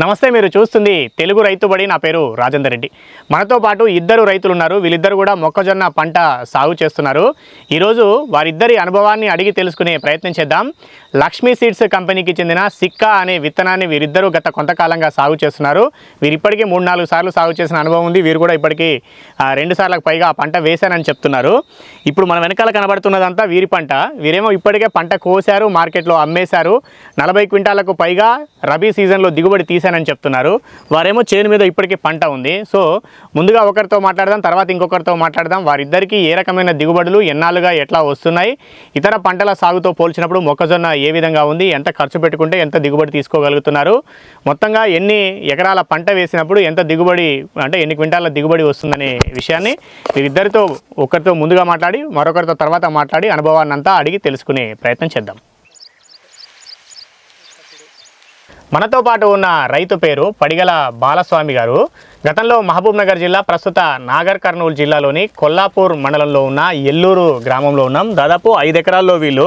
నమస్తే మీరు చూస్తుంది తెలుగు రైతుబడి. నా పేరు రాజేందర్ రెడ్డి. మనతో పాటు ఇద్దరు రైతులు ఉన్నారు వీళ్ళిద్దరు కూడా మొక్కజొన్న పంట సాగు చేస్తున్నారు. ఈరోజు వారిద్దరి అనుభవాన్ని అడిగి తెలుసుకునే ప్రయత్నం చేద్దాం. లక్ష్మీ సీడ్స్ కంపెనీకి చెందిన సిక్కా అనే విత్తనాన్ని వీరిద్దరూ గత కొంతకాలంగా సాగు చేస్తున్నారు. వీరు ఇప్పటికీ మూడు నాలుగు సార్లు సాగు చేసిన అనుభవం ఉంది. వీరు కూడా ఇప్పటికీ రెండు సార్లకు పైగా ఆ పంట వేశానని చెప్తున్నారు. ఇప్పుడు మన వెనకాల కనబడుతున్నదంతా వీరి పంట. వీరేమో ఇప్పటికే పంట కోశారు మార్కెట్లో అమ్మేశారు. నలభై క్వింటాలకు పైగా రబీ సీజన్లో దిగుబడి తీశానని చెప్తున్నారు. వారేమో చేను మీద ఇప్పటికీ పంట ఉంది. సో ముందుగా ఒకరితో మాట్లాడదాం తర్వాత ఇంకొకరితో మాట్లాడదాం. వారిద్దరికీ ఏ రకమైన దిగుబడులు ఎన్నాళ్ళుగా ఎట్లా వస్తున్నాయి? ఇతర పంటల సాగుతో పోల్చినప్పుడు మొక్కజొన్న ఏ విధంగా ఉంది? ఎంత ఖర్చు పెట్టుకుంటే ఎంత దిగుబడి తీసుకోగలుగుతున్నారు? మొత్తంగా ఎన్ని ఎకరాల పంట వేసినప్పుడు ఎంత దిగుబడి అంటే ఎన్ని క్వింటాల దిగుబడి వస్తుందనే విషయాన్ని వీరిద్దరితో ఒకరితో ముందుగా మాట్లాడి మరొకరితో తర్వాత మాట్లాడి అనుభవాన్ని అంతా అడిగి తెలుసుకునే ప్రయత్నం చేద్దాం. మనతో పాటు ఉన్న రైతు పేరు పడిగల బాలస్వామి గారు. గతంలో మహబూబ్ నగర్ జిల్లా ప్రస్తుత నాగర్ కర్నూలు జిల్లాలోని కొల్లాపూర్ మండలంలో ఉన్న ఎల్లూరు గ్రామంలో ఉన్నాం. దాదాపు ఐదు ఎకరాల్లో వీళ్ళు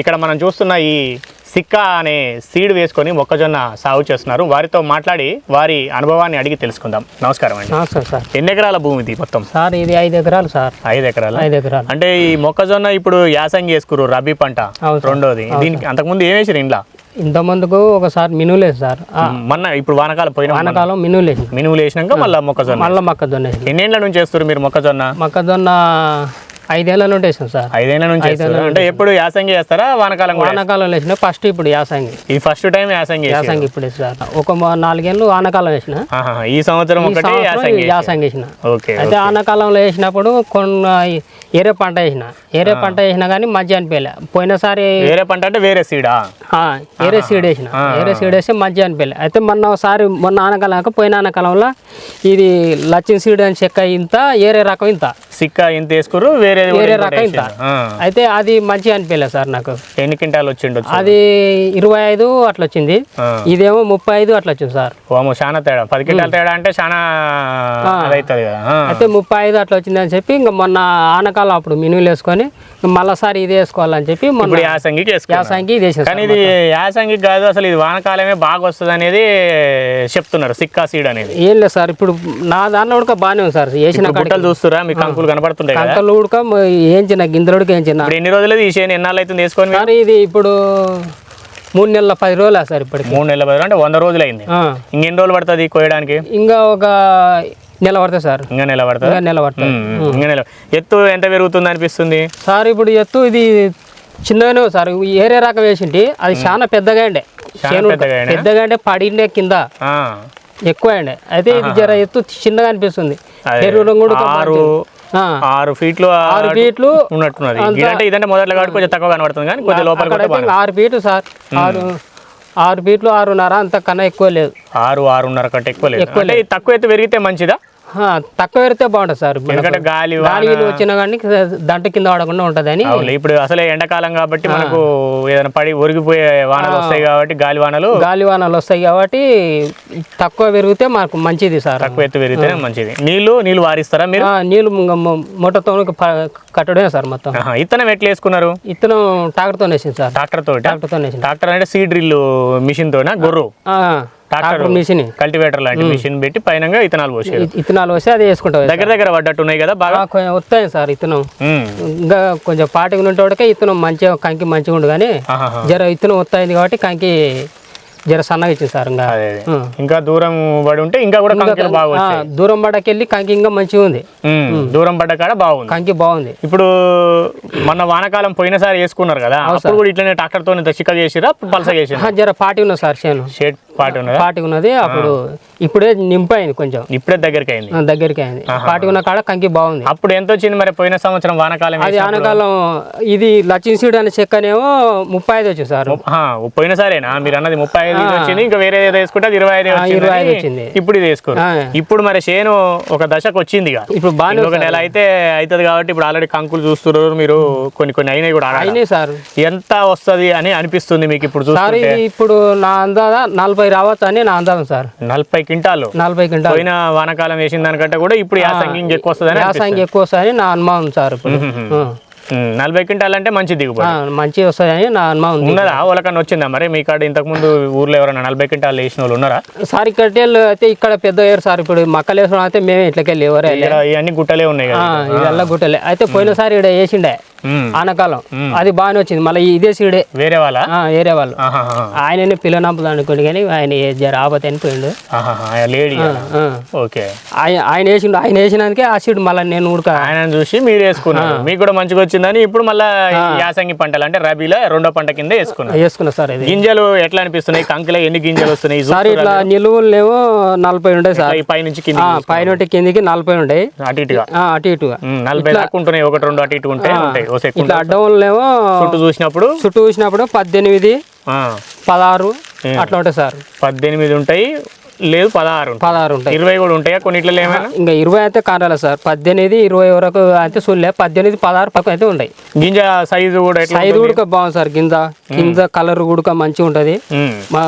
ఇక్కడ మనం చూస్తున్న ఈ సిక్కా అనే సీడ్ వేసుకొని మొక్కజొన్న సాగు చేస్తున్నారు. వారితో మాట్లాడి వారి అనుభవాన్ని అడిగి తెలుసుకుందాం. నమస్కారం అండి. నమస్తే సార్. ఎన్ని ఎకరాల భూమి ఇది మొత్తం? సార్ ఇది ఐదు ఎకరాలు సార్. ఐదు ఎకరాల? ఐదు ఎకరాలు. అంటే ఈ మొక్కజొన్న ఇప్పుడు యాసంగి వేసుకురు రబీ పంట. రెండోది. దీనికి అంతకుముందు ఏం వేసారు ఇంట్లో ఇంత ముందుకు ఒకసారి మినువులేదు సార్. మొన్న ఇప్పుడు వానకాలం పోయిన వానకాలం మినువులేదు మినుములు వేసినాక మళ్ళీ మొక్కజొన్న మళ్ళీ మొక్కజొన్న వేసినాం. ఎన్నేళ్ళ నుంచి చేస్తారు మీరు మొక్కజొన్న? మొక్కజొన్న ఐదేళ్ళ నుండి వేసాం సార్. ఐదేళ్ళ నుంచి అంటే ఎప్పుడు యాసంగి వేస్తారా? వానకాలం వానకాలం వేసిన ఫస్ట్ ఇప్పుడు యాసంగి. ఇది ఫస్ట్ టైం యాసంగి. యాసంగి ఇప్పుడు సార్. ఒక నాలుగేళ్ళు వానకాలం వేసిన. ఈ సంవత్సరం ఈ ఒకటి యాసంగి వేసిన. ఓకే అయితే ఆనకాలంలో వేసినప్పుడు కొన్ని ఏరే పంట వేసిన. ఏరే పంట వేసినా కానీ మంచి అనిపించలే పోయినసారి వేరే పంట అంటే వేరే సీడా? ఏరే సీడ్ వేసిన. ఏరే సీడ్ వేస్తే మంచిగా అనిపించలే అయితే మొన్న ఒకసారి మొన్న ఆనకాలం పోయిన ఆనకాలంలో ఇది లచ్చిన్ సీడ్ అని చెక్క ఇంత ఏరే రకం ఇంత. సిక్క ఇంత వేసుకురు వేరే వేరే రకం ఇంత. అయితే అది మంచిగా అనిపించలే సార్ నాకు. ఎన్ని క్వింటాలు వచ్చిండొచ్చు అది ఇరవై ఐదు అట్లా వచ్చింది. ఇదేమో ముప్పై ఐదు అట్లా వచ్చింది సార్. ఓమో చాలా తేడా. పది క్వింటాల తేడా అంటే చాలా కదా. అయితే ముప్పై ఐదు అట్లా వచ్చింది అని చెప్పి ఇంకా మొన్న ఆనకాలం అప్పుడు మినువులు వేసుకొని మళ్ళీసారి ఇది వేసుకోవాలని చెప్పి మొన్న ఇప్పుడు యాసంగికి వేసుకున్నారు యాసంగి ఇది కానీ ఇది యాసంగి కాదు అసలు ఇది వానకాలమే బాగా వస్తుంది అనేది చెప్తున్నారు సిక్కా సీడ్ అనేది. ఏం లేదు సార్ ఇప్పుడు నా దాంట్లో ఉడక బాగానే ఉంది సార్ వేసిన గుట్టలు చూస్తురా మీకు అంకులు కనపడుతుంటాయి కదా? కంకలు ఉడక ఏం చిన్న గింజలుడికి ఏం చిన్న ఎన్ని రోజులు చేను? ఎన్నాళ్ళు అవుతుంది వేసుకొని? సార్ ఇది ఇప్పుడు మూడు నెలల పది రోజులు సార్ ఇప్పటికి. మూడు నెలల బదులు అంటే వంద రోజులు అయింది. ఇంకెన్ని రోజులు పడుతుంది కోయడానికి? ఇంకా ఒక నెల పడుతుంది సార్. ఇంకా నెల పడుతుంది ఇంకా నెల పడుతుంది ఇంకా నెల ఎత్తు ఎంత పెరుగుతుంది అనిపిస్తుంది? సార్ ఇప్పుడు ఎత్తు ఇది చిన్నగానే సార్. ఏరే రకం వేసింటి అది చాలా పెద్దగా చేను పెద్దగా అంటే పడిండే కింద. ఎక్కువ అండి అయితే ఇది జర ఎత్తు చిన్నగా అనిపిస్తుంది. కూడా ఆరు ఆరు ఫీట్లు ఆరు ఫీట్లు ఉన్నట్టున్నది. ఇదంటే ఇదంటే మొదట్లో కాబట్టి కొంచెం తక్కువ కనబడుతుంది కానీ అక్కడైతే ఇంకా ఆరు ఫీట్లు సార్. ఆరు ఆరు ఫీట్లు ఆరున్నర అంత కన్నా ఎక్కువ లేదు. ఆరు ఆరున్నర కంటే ఎక్కువ లేదు. అంటే తక్కువ ఎత్తు పెరిగితే మంచిదా? తక్కువ పెడితే బాగుంటుంది సార్. ఎందుకంటే గాలి గాలి వచ్చినా కానీ దంట కింద పడకుండా ఉంటుందని. ఇప్పుడు అసలే ఎండాకాలం కాబట్టి మనకు ఏదైనా పడి ఒరిగిపోయే వానలు వస్తాయి కాబట్టి గాలి వానలు గాలి వానలు వస్తాయి కాబట్టి తక్కువ పెరిగితే మనకు మంచిది సార్. తక్కువ ఎత్తు పెరిగితేనే మంచిది. నీళ్ళు నీళ్ళు వారిస్తారా మీరు? ఆ, నీళ్ళు మొట్టతో కట్టడమే సార్ మొత్తం. ఇత్తనం ఎట్లా వేసుకున్నారు? ఇత్తనం ట్రాక్టర్తో వేసింది సార్. ట్రాక్టర్ తోటి ట్రాక్టర్తో వేసింది. ట్రాక్టర్ అంటే సీడ్ డ్రిల్ మిషన్ తోనా గొర్రు? ఆ, ట్రాక్టర్ మిషన్. కల్టివేటర్ లాంటి మిషన్ పెట్టి పైన ఇత్తనాలు పోసారు ఇత్తనాలు వస్తే అది వేసుకుంటాం దగ్గర దగ్గర పడ్డట్టు ఉన్నాయి కదా బాగా? వస్తాయి సార్ ఇత్తనం ఉమ్. ఇంకా కొంచెం పాటికి ఉంటే ఇత్తనం మంచిగా కంకి మంచిగా ఉండు కానీ. జర ఇత్తనం వస్తాయింది కాబట్టి కంకి జర సన్నగా ఇచ్చింది సార్ ఇంకా. ఇంకా దూరం పడి ఉంటే ఇంకా కూడా కంకెలు బాగా ఆ, వచ్చాయి. దూరం పడకెళ్ళి కంకి ఇంకా మంచిగా ఉంది. దూరం పడ్డ కాడ బాగుంది. కంకి బాగుంది. ఇప్పుడు మొన్న వానకాలం పోయినసారి వేసుకున్నారు కదా అప్పుడు కూడా ఇట్లనే ట్రాక్టర్తో చిక్క చేసిరా పలస చేసిరా జర పాటి ఉన్నది సార్ చేను షేడ్ పాటు ఉన్నదా? పాటి ఉన్నది అప్పుడు ఇప్పుడే నింపైంది కొంచెం. ఇప్పుడే దగ్గరికి అయింది. దగ్గరికి అయింది. పాటి ఉన్న కాడ కంకి బాగుంది. అప్పుడు ఎంత వచ్చింది మరి పోయిన సంవత్సరం వానకాలం అది ఆనకాలం ఇది లచ్చిన్ సీడ్ అనే చెక్కనేమో ముప్పై ఐదు వచ్చింది సార్. పోయినసారేనా? మీరు అన్నది ముప్పై ఐదు ఇది వచ్చింది. ఇంకా వేరే ఏదో వేసుకుంటే అది ఇరవై ఐదు ఇరవై ఐదు వచ్చింది. ఇప్పుడు ఇది వేసుకోరు. ఇప్పుడు మరి చేను ఒక దశకు వచ్చింది ఇప్పుడు బాగానే ఇంకొక నెల అయితే అవుతుంది కాబట్టి ఇప్పుడు ఆల్రెడీ కంకులు చూస్తున్నారు. మీరు కొన్ని కొన్ని అయినాయి కూడా. అయినాయి సార్. ఎంత వస్తది అని అనిపిస్తుంది మీకు ఇప్పుడు సార్ ఇది ఇప్పుడు నా అందాదా నలభై రావచ్చు అని నా అందాజం సార్. నలభై క్వింటాలు. నలభై క్వింటాల్. పోయిన వానకాలం వేసిన దానికంటే కూడా ఇప్పుడు యాసంగి ఇంకెక్కువ వస్తుందని వ్యాసాంగి ఎక్కువ వస్తాయని నా అనుమానం సార్ ఇప్పుడు. నలభై క్వింటాల్ అంటే మంచి దిగుబడి. ఆ, మంచిగా వస్తుందని నా అనుమానం ఉంది. ఉన్నదా? వాళ్ళకన్నా వచ్చిందా మరి? మీ కాడ ఇంతకు ముందు ఊర్లో ఎవరైనా నలభై క్వింటాల్ వేసిన వాళ్ళు ఉన్నారా? సార్ ఇక్కడ అయితే ఇక్కడ పెద్ద ఏరు సార్. ఇప్పుడు మక్కలు వేసుకోవడం అయితే మేమే ఇట్లకి వెళ్ళి ఎవరే ఇక్కడ ఇవన్నీ గుట్టలే ఉన్నాయి కదా. ఇదల్లా గుట్టలే. అయితే పోయినసారి ఇక్కడ వేసిండే. ఆనకాలం. అది బాగానే వచ్చింది. మళ్ళీ ఇదే సీడే. వేరే వాళ్ళ? ఏరే వాళ్ళు. ఆయననే పిల్లనప్పులు అనుకోండి కానీ ఆయన జర ఆపతి అని పోయిండు ఆహాహా, లేడీ ఆ. ఓకే. ఆయన వేసిండు. ఆయన వేసినందుకే ఆ సీడ్ మళ్ళీ నేను ఉడక. ఆయన చూసి మీరు వేసుకున్నారు. మీకు కూడా మంచిగా వచ్చిందని ఇప్పుడు మళ్ళా యాసంగి పంటలు అంటే రబీలో రెండో పంట కింద వేసుకున్నారు. వేసుకున్నా సార్ గింజలు ఎట్లా అనిపిస్తున్నాయి? కంకిలో ఎన్ని గింజలు వస్తున్నాయి? సార్ ఇట్లా నిలువలు ఏమో నలభై ఉంటాయి సార్. పై నుంచి కింద ఆ, పైన కిందికి నలభై ఉంటాయి. అటు ఇటుగా? అటు ఇటుగా. నలభై దాకా ఉంటున్నాయి. ఒకటి రెండు అటు ఇటు ఉంటాయి. ఇట్లా అడ్డం చుట్టూ చూసినప్పుడు? చుట్టూ చూసినప్పుడు పద్దెనిమిది పదహారు అట్లా ఉంటాయి సార్. పద్దెనిమిది ఉంటాయి లేదు పదహారు పదహారు ఉంటాయి. ఇరవై కూడా ఉంటాయా? కొన్నిట్లో ఏమైనా? ఇంకా ఇరవై అయితే కారాలి సార్. పద్దెనిమిది ఇరవై వరకు అయితే చూడలే పద్దెనిమిది పదహారు పక్క అయితే ఉంటాయి. గింజ సైజు కూడా సైజు ఉడక బాగుంది సార్ గింజ. గింజ కలర్ ఉడక మంచిగా ఉంటది. మా.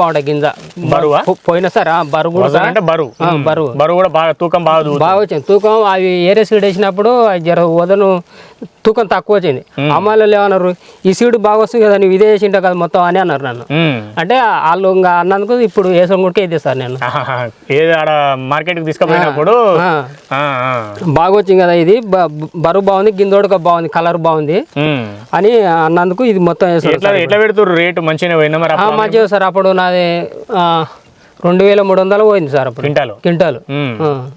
బాగుంటాయి గింజ. బరువా? పోయినా సార్ బరువు కూడా అంటే బరువు. బరువు. బరువు కూడా బాగా తూకం బాగా. బాగా వచ్చింది. తూకం అవి ఏరే సీడ్ వేసినప్పుడు జర వదను తూకం తక్కువ వచ్చింది. అమ్మాయిలు ఏమన్నారు? ఈ సీడ్ బాగా వస్తుంది కదా నువ్వు ఇదే వేసింటావు కదా మొత్తం అని అన్నారు నన్ను. అంటే వాళ్ళు ఇంకా అన్నందుకు ఇప్పుడు వేసం కూడా ఇదే సార్ నేను మార్కెట్కి తీసుకుపోయినప్పుడు. బాగా వచ్చింది కదా ఇది. బరువు బాగుంది గింజోడక బాగుంది కలర్ బాగుంది. అని అన్నందుకు ఇది మొత్తం ఎట్లా రేటు? మంచిగా మంచిగా సార్ అప్పుడు నాది రెండు వేల మూడు వందలు పోయింది సార్ అప్పుడు. క్వింటాలు? క్వింటాలు.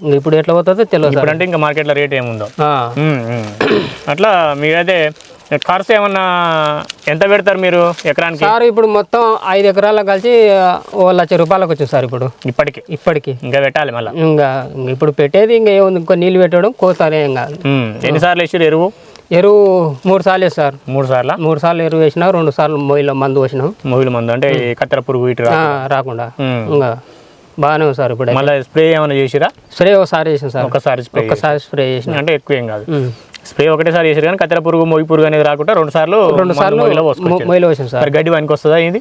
ఇంక ఇప్పుడు ఎట్లా పోతుందో తెలియదు సార్. ఇప్పుడంటే ఇంకా మార్కెట్లో రేట్ ఏముందో. అట్లా మీరైతే ఖర్చు ఏమన్నా ఎంత పెడతారు మీరు ఎకరానికి? సార్ ఇప్పుడు మొత్తం ఐదు ఎకరాలకు కలిసి ఓ లక్ష రూపాయలకు వచ్చింది సార్ ఇప్పుడు. ఇప్పటికి? ఇప్పటికి. ఇంకా పెట్టాలి మళ్ళీ? ఇంకా ఇంక ఇప్పుడు పెట్టేది ఇంకా ఏముంది? ఇంకో నీళ్ళు పెట్టడం కోసారి ఏం కాదు. ఎన్నిసార్లు వేసారు ఎరువు? ఎరువు మూడు సార్లు సార్ మూడు సార్ల? మూడు సార్లు ఎరువు వేసినా రెండు సార్లు మొయ్యిలో మందు వేసినాం మొగిలి మందు అంటే కత్తెర పురుగు ఇటు రాకుండా. ఇంకా బాగానే ఉంది సార్ ఇప్పుడు మళ్ళీ స్ప్రే ఏమైనా చేసిరా? స్ప్రే ఒకసారి వేసాం సార్. ఒకసారి స్ప్రే ఒక్కసారి స్ప్రే చేసిన. అంటే ఎక్కువ ఏం కాదు. స్ప్రే ఒకటేసారి చేసారు కానీ కత్తెర పురుగు మొగి పురుగు అనేది రాకుండా రెండు సార్లు రెండు సార్లు మొయ్యిలో వేసాం సార్. గడ్డి వానికి వస్తుందా ఇది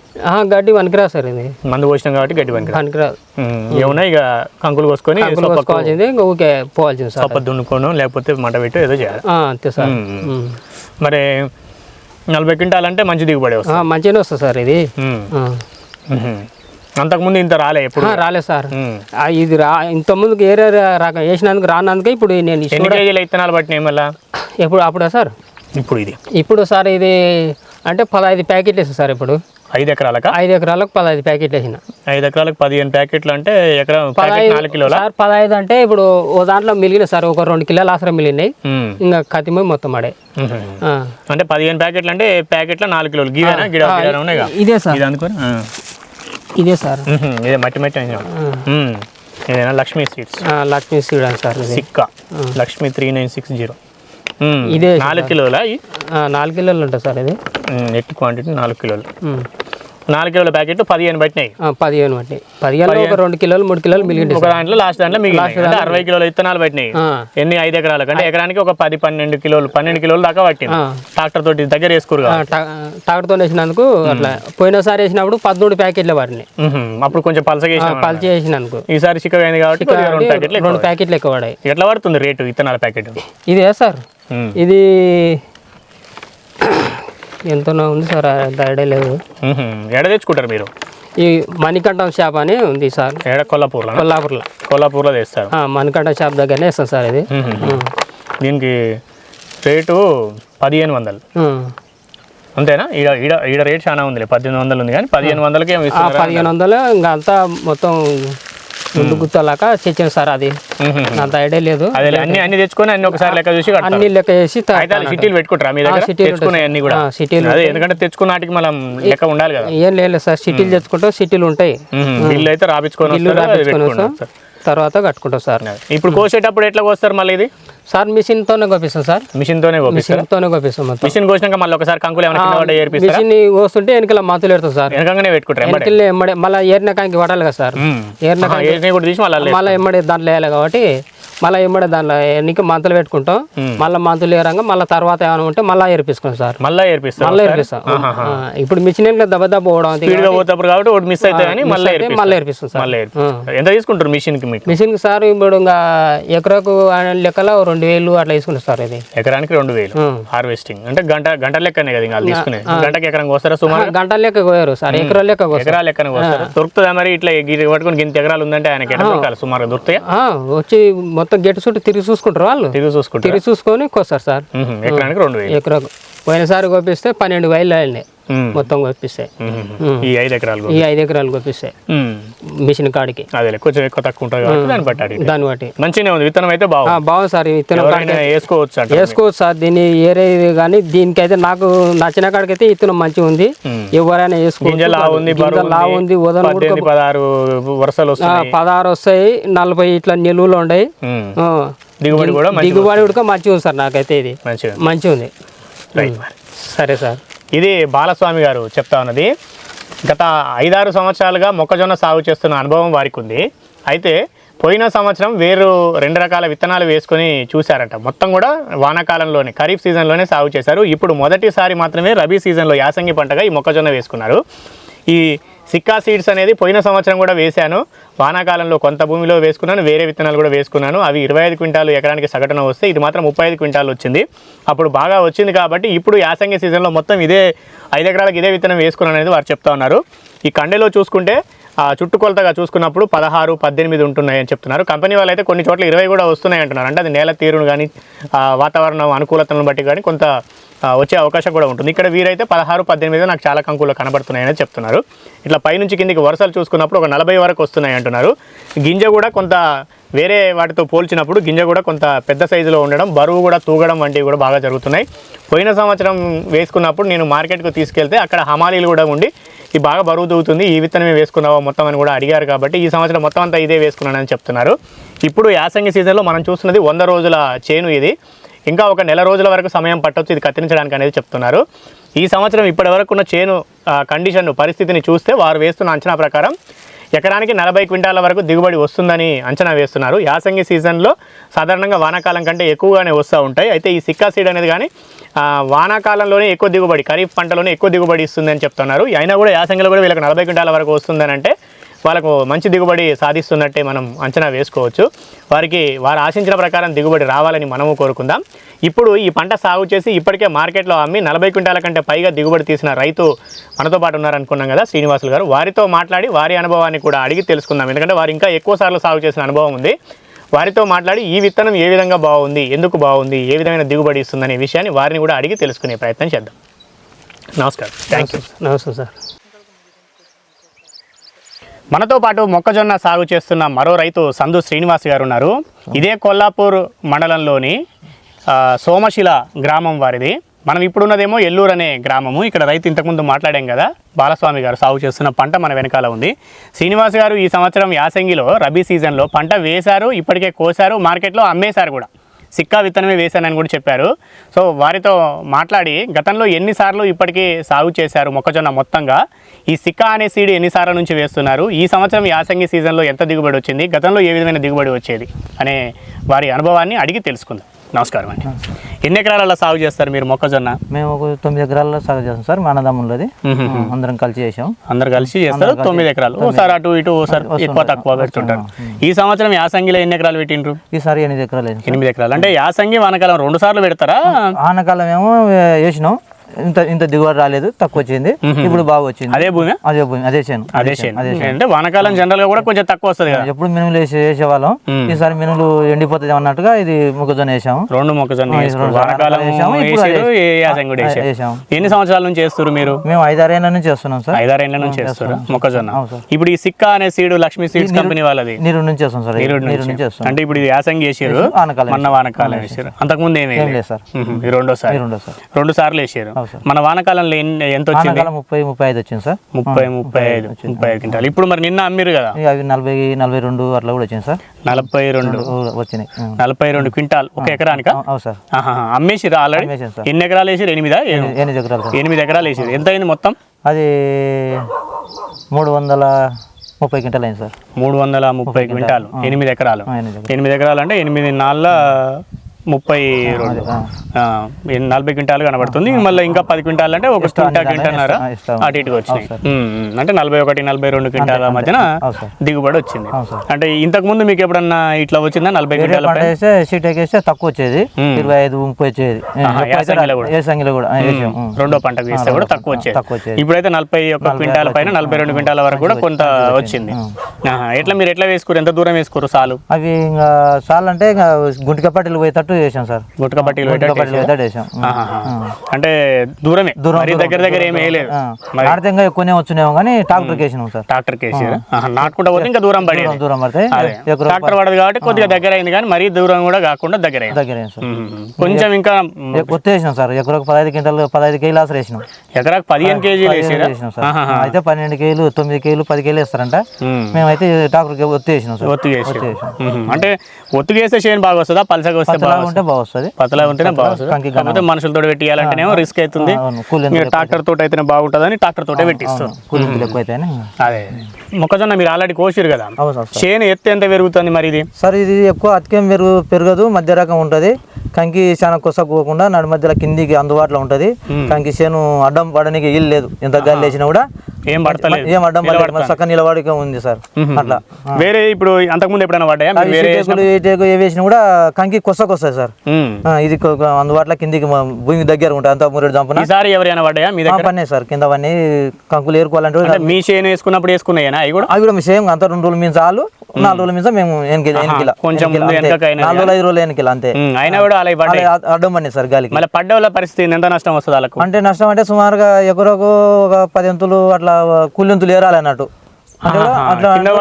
గడ్డి వనికిరా సార్ ఇది. మందు పోసినాం కాబట్టి గడ్డి వానికి పనికిరాదు ఏమన్నా ఇక కంకులు కోసుకొని కోసుకోవాల్సింది ఇంకా ఊకే పోవాల్సింది సార్. సొప్ప దున్నుకోను లేకపోతే మంట పెట్టి ఏదో చేయాలి. అంతే సార్. మరి నలభై క్వింటాల్ అంటే మంచి దిగుబడి వస్తుంది. మంచిగానే వస్తుంది సార్ ఇది. అంతకుముందు ఇంత రాలే ఎప్పుడు? ఆ, రాలేదు సార్. ఇది రా ఇంత ముందుకు ఏరే రాక వేసినందుకు రానందుకే ఇప్పుడు నేను ఎన్ని కేజీల ఇత్తనాలు పట్టినాయి మళ్ళా? ఎప్పుడు అప్పుడా సార్? ఇప్పుడు ఇది. ఇప్పుడు సార్ ఇది అంటే పదహైదు ప్యాకెట్లు వేసాను సార్ ఇప్పుడు. ఐదు ఎకరాలక? ఐదు ఎకరాలకు పదహైదు ప్యాకెట్లు వేసిన. ఐదు ఎకరాలకు పదిహేను ప్యాకెట్లు అంటే ఎకరం నాలుగు కిలోల? సార్ పదహైదు అంటే ఇప్పుడు ఓ దాంట్లో మిగిలిన సార్ ఒక రెండు కిలోలు ఆసరం మిగిలినాయి. ఇంకా కతిమీ మొత్తం ఆడే. ఆ. అంటే పదిహేను ప్యాకెట్లు అంటే ప్యాకెట్లో నాలుగు కిలోలు. గివేనా గిడ గిడ ఉన్నాయిగా? ఇదే సార్. ఇది. ఇదే సార్. ఇదే మట్టి మట్టి. ఇదేనా? Lakshmi sweets. Lakshmi seed sir సిక్క. Lakshmi three nine six zero. ఇదే నాలుగు కిలోల? నాలుగు కిలోలు ఉంటుంది సార్ ఇది. నెట్ క్వాంటిటీ నాలుగు కిలోలు. నాలుగు కిలోల ప్యాకెట్ పదిహేను పట్టినాయి. పదిహేను బట్టి పదిహేను ఒక రెండు కిలోలు మూడు కిలోలు మిగిలింది ఒక దాంట్లో లాస్ట్ దాంట్లో మిగిలినాయి. అంటే అరవై కిలోల ఇత్తనాలు పట్టినాయి. ఎన్ని? ఐదు ఎకరాలకు అంటే ఎకరానికి ఒక పది పన్నెండు కిలోలు పన్నెండు కిలోలు దాకా పట్టింది. ట్రాక్టర్ తోటి దగ్గర వేసుకోరు కదా. టాక్టర్తో వేసినందుకు అట్లా. పోయినసారి వేసినప్పుడు పదమూడు ప్యాకెట్లు పడినాయి. అప్పుడు కొంచెం పలసగా. పల్చి వేసినందుకు. ఈసారి చిక్కగా అయింది కాబట్టి రెండు ప్యాకెట్లు ఎక్కువ రెండు ప్యాకెట్లు ఎక్కువ పడాయి. ఎట్లా పడుతుంది రేటు ఇత్తనాల ప్యాకెట్? ఇదే సార్. ఇది ఎంతనో ఉంది సార్. ఐడియా లేదు. ఎడ తెచ్చుకుంటారు మీరు? ఈ మణికంఠం షాప్ అని ఉంది సార్. ఎడ కొల్లాపూర్లో కొల్లాపూర్లో. కొల్లాపూర్లో తెస్తారు. మణికంఠం షాప్ దగ్గరనే ఇస్తాం సార్ ఇది. దీనికి రేటు పదిహేను వందలు. అంతేనా? ఈడ ఈడ ఈడ రేట్ చాలా ఉంది పద్దెనిమిది వందలు ఉంది కానీ పదిహేను వందలకి పదిహేను వందలు ఇంకా అంతా మొత్తం ముందు గుర్తలాక తెచ్చాను సార్ అది. ఉహు. అంత ఐడియా లేదు. అదే అన్ని అన్ని తెచ్చుకొని అన్ని ఒకసారి లెక్క చూసి అన్ని లెక్క వాళ్ళు సిటీలు పెట్టుకుంటారా మీ దగ్గర? సిటీలు తెచ్చుకునే అన్ని కూడా. సిటీలు ఎందుకంటే తెచ్చుకున్న వాటికి మనం లెక్క ఉండాలి కదా. ఏం లేదు సార్ సిటీలు తెచ్చుకుంటాం సిటీలు ఉంటాయి. బిల్లు అయితే రాపించుకొని ఇల్లు రాపించుకొని తర్వాత కట్టుకుంటాం సార్. ఇప్పుడు కోసేటప్పుడు ఎట్లా కోస్తారు మళ్ళీ ఇది? సార్ మిషన్తోనే కోపిస్తాం సార్. మిషన్ తోనే కోపిస్తారు? మిషన్తోనే కోపిస్తాం మిషన్ కోసినాక మళ్ళీ ఒకసారి కంకులు ఏమైనా మిషన్ కోస్తుంటే వెనకాల మాతులు పెడతాం సార్. వెనకంగానే పెట్టుకుంటారు వెనకలే ఎమ్మడే మళ్ళీ ఏరినకానికి పడాలి కదా సార్. ఉమ్. ఏరిన ఆహా, ఏసినవి కూడా తీసి మళ్ళీ. మళ్ళీ ఎమ్మడే దాంట్లో వేయాలి కాబట్టి మళ్ళీ ఏమడే దానిలో ఎన్నికి మంతులు పెట్టుకుంటాం. మళ్ళీ మంతులు ఏరంగా మళ్ళీ తర్వాత ఏమైనా ఉంటే మళ్ళీ ఏర్పించుకుంటాం సార్. మళ్ళా ఏర్పిస్తారు మళ్ళీ ఏర్పిస్తాం. ఇప్పుడు మిషన్ ఇంకా దెబ్బ దెబ్బ పోవడం పోతారు కాబట్టి. ఒకటి మిస్ అయితే కానీ మళ్ళీ మళ్ళీ ఏర్పిస్తాం సార్. ఎంత తీసుకుంటారు మిషన్కి మీకు? మిషన్కి సార్ ఇప్పుడు ఇంకా ఎకరాకు లెక్కలో రెండు వేలు అట్లా తీసుకుంటాం సార్ ఇది. ఎకరానికి రెండు వేలు. హార్వెస్టింగ్. అంటే గంట గంట లెక్కనే కదా ఇంకా తీసుకునే? గంటకి ఎకరం కోస్తారా సుమారు గంటల లెక్క కోయారు సార్ ఎకరాల లెక్క ఎకరాలు లెక్కన కోస్తారా దొరుకుతుందా మరి ఇట్లా పట్టుకొని గింత ఎకరాలు ఉందంటే ఆయనకి ఎక్కడ దొరకాలి? సుమారు దొరుకుతాయా? వచ్చి మొత్తం గెట్ చుట్టూ తిరిగి చూసుకుంటారు వాళ్ళు? తిరిగి చూసుకుంటారు? తిరిగి చూసుకొని కోస్తారు సార్. ఎకరానికి రెండు వేలు. ఎకరాకు పోయినసారి కోపిస్తే పన్నెండు వేలు వెళ్ళినాయి ఉం. మొత్తం కోపిస్తాయి ఉం. ఈ ఐదు ఎకరాలు ఈ ఐదు ఎకరాలు కోపిస్తాయి ఉం. మిషన్ కాడికి. అదేలే కొంచెం ఎక్కువ తక్కువ ఉంటుంది దాన్ని బట్టి దాన్ని బట్టి. మంచిగానే ఉంది విత్తనం అయితే ఆ, బాగుంది బాగుంది సార్ విత్తనం వేసుకోవచ్చు వేసుకోవచ్చు సార్ దీన్ని ఏరే కానీ దీనికైతే నాకు నచ్చిన కాడికైతే విత్తనం మంచిగా ఉంది. ఎవరైనా వేసుకోవచ్చు లా ఉంది పదహారు వరుసలు పదహారు వస్తాయి నలభై ఇట్లా నిలువలు ఉన్నాయి దిగుబడి కూడా దిగుబడి కూడా మంచిగా ఉంది సార్ నాకైతే ఇది. మంచిగా మంచిగా ఉంది. సరే సార్. ఇది బాలస్వామి గారు చెప్తా ఉన్నది. గత ఐదారు సంవత్సరాలుగా మొక్కజొన్న సాగు చేస్తున్న అనుభవం వారికి ఉంది అయితే పోయిన సంవత్సరం వేరు రెండు రకాల విత్తనాలు వేసుకొని చూశారట. మొత్తం కూడా వానాకాలంలోనే ఖరీఫ్ సీజన్లోనే సాగు చేశారు. ఇప్పుడు మొదటిసారి మాత్రమే రబీ సీజన్లో యాసంగి పంటగా ఈ మొక్కజొన్న వేసుకున్నారు. ఈ సిక్కా సీడ్స్ అనేది పోయిన సంవత్సరం కూడా వేశాను. వానాకాలంలో కొంత భూమిలో వేసుకున్నాను వేరే విత్తనాలు కూడా వేసుకున్నాను. అవి ఇరవై ఐదు క్వింటాలు ఎకరానికి సగటున వస్తే ఇది మాత్రం ముప్పై ఐదు క్వింటాలు వచ్చింది. అప్పుడు బాగా వచ్చింది కాబట్టి ఇప్పుడు యాసంగి సీజన్లో మొత్తం ఇదే ఐదు ఎకరాలకు ఇదే విత్తనం వేసుకున్నాను అనేది వారు చెప్తా ఉన్నారు. ఈ కండెలో చూసుకుంటే చుట్టుకొలతగా చూసుకున్నప్పుడు పదహారు పద్దెనిమిది ఉంటున్నాయని చెప్తున్నారు. కంపెనీ వాళ్ళు అయితే కొన్ని చోట్ల ఇరవై కూడా వస్తున్నాయి అంటున్నారు. అంటే అది నేల తీరును కానీ వాతావరణం అనుకూలతను బట్టి కానీ కొంత వచ్చే అవకాశం కూడా ఉంటుంది. ఇక్కడ వీరైతే పదహారు పద్దెనిమిది నాకు చాలా కంకులు కనబడుతున్నాయని చెప్తున్నారు. ఇట్లా పైనుంచి కిందికి వరుసలు చూసుకున్నప్పుడు ఒక నలభై వరకు వస్తున్నాయి అంటున్నారు. గింజ కూడా కొంత వేరే వాటితో పోల్చినప్పుడు గింజ కూడా కొంత పెద్ద సైజులో ఉండడం బరువు కూడా తూగడం వంటివి కూడా బాగా జరుగుతున్నాయి. పోయిన సంవత్సరం వేసుకున్నప్పుడు నేను మార్కెట్కు తీసుకెళ్తే అక్కడ హమాలీలు కూడా ఉండి ఇది బాగా బరువు తూగుతుంది ఈ విత్తనమే వేసుకున్నావా మొత్తం అని కూడా అడిగారు కాబట్టి ఈ సంవత్సరం మొత్తం అంతా ఇదే వేసుకున్నానని చెప్తున్నారు. ఇప్పుడు యాసంగి సీజన్లో మనం చూస్తున్నది వంద రోజుల చేను ఇది. ఇంకా ఒక నెల రోజుల వరకు సమయం పట్టవచ్చు ఇది కత్తిరించడానికి అనేది చెప్తున్నారు. ఈ సంవత్సరం ఇప్పటి వరకు ఉన్న చేను కండిషన్ పరిస్థితిని చూస్తే వారు వేస్తున్న అంచనా ప్రకారం ఎకరానికి నలభై క్వింటాల వరకు దిగుబడి వస్తుందని అంచనా వేస్తున్నారు. యాసంగి సీజన్లో సాధారణంగా వానాకాలం కంటే ఎక్కువగానే వస్తూ ఉంటాయి. అయితే ఈ సిక్కా సీడ్ అనేది కానీ వానాకాలంలోనే ఎక్కువ దిగుబడి ఖరీఫ్ పంటలోనే ఎక్కువ దిగుబడి ఇస్తుందని చెప్తున్నారు. అయినా కూడా యాసంగిలో కూడా వీళ్ళకి నలభై క్వింటాల వరకు వస్తుందని అంటే వాళ్ళకు మంచి దిగుబడి సాధిస్తున్నట్టే మనం అంచనా వేసుకోవచ్చు. వారికి వారు ఆశించిన ప్రకారం దిగుబడి రావాలని మనము కోరుకుందాం. ఇప్పుడు ఈ పంట సాగు చేసి ఇప్పటికే మార్కెట్లో అమ్మి నలభై క్వింటాల కంటే పైగా దిగుబడి తీసిన రైతు మనతో పాటు ఉన్నారనుకున్నాం కదా శ్రీనివాసులు గారు. వారితో మాట్లాడి వారి అనుభవాన్ని కూడా అడిగి తెలుసుకుందాం. ఎందుకంటే వారు ఇంకా ఎక్కువ సార్లు సాగు చేసిన అనుభవం ఉంది. వారితో మాట్లాడి ఈ విత్తనం ఏ విధంగా బాగుంది ఎందుకు బాగుంది ఏ విధమైన దిగుబడి ఇస్తుందనే విషయాన్ని వారిని కూడా అడిగి తెలుసుకునే ప్రయత్నం చేద్దాం. నమస్కారం. థ్యాంక్ యూ నమస్తే సార్. మనతో పాటు మొక్కజొన్న సాగు చేస్తున్న మరో రైతు సందు శ్రీనివాస్ గారు ఉన్నారు. ఇదే కొల్లాపూర్ మండలంలోని సోమశిల గ్రామం వారిది. మనం ఇప్పుడున్నదేమో ఎల్లూరు అనే గ్రామము. ఇక్కడ రైతు ఇంతకుముందు మాట్లాడాం కదా బాలస్వామి గారు సాగు చేస్తున్న పంట మన వెనకాల ఉంది. శ్రీనివాస్ గారు ఈ సంవత్సరం యాసంగిలో రబీ సీజన్లో పంట వేశారు ఇప్పటికే కోశారు మార్కెట్లో అమ్మేశారు కూడా. సిక్కా విత్తనమే వేశానని కూడా చెప్పారు. సో వారితో మాట్లాడి గతంలో ఎన్నిసార్లు ఇప్పటికీ సాగు చేశారు మొక్కజొన్న మొత్తంగా. ఈ సిక్కా అనే సీడ్ ఎన్నిసార్ల నుంచి వేస్తున్నారు? ఈ సంవత్సరం యాసంగి సీజన్లో ఎంత దిగుబడి వచ్చింది? గతంలో ఏ విధమైన దిగుబడి వచ్చేది? అనే వారి అనుభవాన్ని అడిగి తెలుసుకుందాం. నమస్కారం అండి. ఎన్ని ఎకరాలలో సాగు చేస్తారు మీరు మొక్కజొన్న? మేము ఒక తొమ్మిది ఎకరాల్లో సాగు చేస్తాం సార్ మా అన్నదమ్ములది అందరం కలిసి చేసాం. అందరు కలిసి చేస్తారు తొమ్మిది ఎకరాలు. ఓసారి అటు ఇటు ఓసారి ఎక్కువ తక్కువ పెడుతుంటారు. ఈ సంవత్సరం యాసంగిలో ఎన్ని ఎకరాలు పెట్టిండ్రు? ఈసారి ఎనిమిది ఎకరాలు ఎనిమిది ఎకరాలు. అంటే యాసంగి వానకాలం రెండు సార్లు పెడతారా? ఆనకాలం ఏమో వేసినాం. ఇంత ఇంత దిగుబడి రాలేదు తక్కువ వచ్చింది ఇప్పుడు బాగా వచ్చింది అదే భూమి? అదే భూమి అదే చేను. అదే చేను. అంటే వానకాలం జనరల్గా కూడా కొంచెం తక్కువ వస్తుంది కదా? ఎప్పుడు మినుములు వేసి వేసేవాళ్ళం. ఈసారి మినుములు ఎండిపోతుంది అన్నట్టుగా ఇది మొక్కజొన్న వేసాము రెండు మొక్కజొన్న వానకాలం వేసాము, అదే. ఎన్ని సంవత్సరాల నుంచి చేస్తారు మీరు? మేము ఐదారేళ్ళ నుంచి చేస్తున్నాం సార్. ఐదారేళ్ళ నుంచి చేస్తారు మొక్కజొన్న. ఇప్పుడు ఈ సిక్కా అనే సీడ్ లక్ష్మీ సీడ్స్ కంపెనీ వాళ్ళది. నీరు నుంచి చేస్తాం సార్. నీరు నుంచి అంటే ఇప్పుడు ఇది యాసంగి వేసారు మొన్న వానకాలం వేసారు అంతకుముందు ఏమి. లేదు సార్. రెండోసారి. నీరు ఉండదు సార్ రెండు సార్లు వేసారు. మన వానకాలంలో ఎన్ని- ఎంత వచ్చింది ముప్పై ముప్పై ఐదు వచ్చింది సార్. ముప్పై ముప్పై ఐదు ముప్పై ఐదు క్వింటాలు. ఇప్పుడు మరి నిన్న అమ్మిరు కదా? అవి నలభై నలభై రెండు అట్లా కూడా వచ్చింది సార్. నలభై రెండు. వచ్చినాయి. నలభై రెండు క్వింటాల్ ఒక ఎకరానికా? సార్. అమ్మేసిరా ఆల్రెడీ? ఎన్ని ఎకరాలు వేసారు ఎనిమిదా? ఎనిమిది ఎకరాలు ఎనిమిది ఎకరాలు వేసారు ఎంత అయింది మొత్తం? అది మూడు వందల ముప్పై క్వింటల్ అయింది సార్. మూడు వందల ముప్పై క్వింటాలు. ఎనిమిది ఎకరాలు. ఆ, ఎనిమిది ఎకరాలు. ఎనిమిది ఎకరాలు అంటే ఎనిమిది నాళ్ళ ముప్పై రెండు. నలభై క్వింటాలు కనబడుతుంది. మళ్ళీ ఇంకా పది క్వింటాలు అంటే ఒక క్వింటా క్వింటన్నర? అటు ఇటుకు వచ్చినాయి. ఉమ్. అంటే నలభై ఒకటి నలభై రెండు క్వింటాల మధ్యన. దిగుబడి వచ్చింది. అంటే ఇంతకు ముందు మీకు ఎప్పుడన్నా ఇట్లా వచ్చిందా నలభై క్వింటాల పంట వేస్తే సీట్ వేస్తే తక్కువ వచ్చేది. ఇరవై ఐదు ముప్పై వచ్చేది. రెండో పంటకు వేస్తే కూడా తక్కువ వచ్చేది. వచ్చేది. ఇప్పుడైతే నలభై ఒక్క క్వింటాల పైన నలభై రెండు క్వింటాల వరకు కూడా కొంత వచ్చింది. ఎట్లా మీరు ఎట్లా వేసుకోరు? ఎంత దూరం వేసుకోరు సాలు? అవి ఇంకా అంటే ఇంకా గుంటిక పట్టీలు పోయేటట్టు వేసాం సార్. గుట్క మ్మ్. ఆహాహా. అంటే దూరమే. దూరం దగ్గర దగ్గర ఏమి వేయలేదు. నాటితే ఎక్కువనే వచ్చినాము కానీ ట్రాక్టర్కి వేసినాం సార్. ట్రాక్టర్ కేసీ నాటుకుంటా పోతే ఇంకా దూరం పడేది. దూరం పడితే ట్రాక్టర్ పడదు కాబట్టి కొద్దిగా దగ్గర అయింది కానీ మరీ దూరం కూడా కాకుండా దగ్గర అయింది దగ్గర సార్. కొంచెం ఇంకా కొత్త వేసినాం సార్. ఎకరకు పదహైదు క్వింటల్ పదహైదు కేజీలు ఆసరు వేసినాం. ఎకరాకు పదిహేను కేజీలు వేసినాం సార్. అయితే పన్నెండు కేజీలు తొమ్మిది కేజీలు పది కేజీలు వేస్తారంట. మేమైతే ట్రాక్టర్కి ఒత్తి వేసినాం సార్. ఒత్తుగా వేసి అంటే ఒత్తుగా వేస్తే చేను బాగా వస్తుందా? పలసగా వస్తే బాగా ఉంటే పతలా ఉంటేనే బాగా వస్తుంది కంకి కాకపోతే మనుషులతో పెట్టియాలంటేనేమో రిస్క్ అవుతుంది ట్రాక్టర్ తోటి అయితేనే బాగుంటుందని ట్రాక్టర్ తోటే అయితే అదే. మొక్కజొన్న మీరు ఆల్రెడీ కోసిరు కదా? చేను ఎత్తు ఎంత పెరుగుతుంది మరి ఇది? సార్ ఇది ఎక్కువ అతికేం పెరుగు పెరగదు మధ్య రకం ఉంటుంది. కంకి చాలా కొసకపోకుండా నడు మధ్యలో కిందికి అందుబాటులో ఉంటుంది. కంకి చేను అడ్డం పడడానికి ఇల్లు లేదు. ఎంత గాలి వేసినా కూడా ఏం పడతలేదు. ఏం అడ్డం పడలేదు. చక్కగా నిలబడిగా ఉంది సార్. అట్లా. వేరే ఇప్పుడు అంతకుముందు ఎప్పుడైనా పడ్డాయా ఏ వేసినా కూడా కంకి కొసకొస్తాయి సార్. ఉమ్. ఆ, ఇది అందుబాటులో కిందికి భూమి దగ్గర ఉంటుంది. అంత మురేడు చంపున ఈసారి ఎవరైనా పడ్డాయా మీ దగ్గర? పన్నే సార్. కింద పన్నీ కంకులు ఏరుకోవాలంటే మీ చేను వేసుకున్నప్పుడు వేసుకున్నాయా అవి కూడా? అవి కూడా సేమ్. అంత రెండు రోజుల మీద చాలు నాలుగు రోజుల మీద మేము ఎనికిల కొంచెం నాలుగు రోజులు ఐదు రోజులు ఎనికిల అంతే. అయినా కూడా అలా అలా అడ్డం పన్నే సార్ గాలికి. మళ్ళీ పడ్డ వాళ్ళ పరిస్థితి ఎంత నష్టం వస్తుంది వాళ్ళకు. అంటే నష్టం అంటే సుమారుగా ఎకరకు ఒక పది ఎంతులు అట్లా కూలింతులు ఏరాలి కింద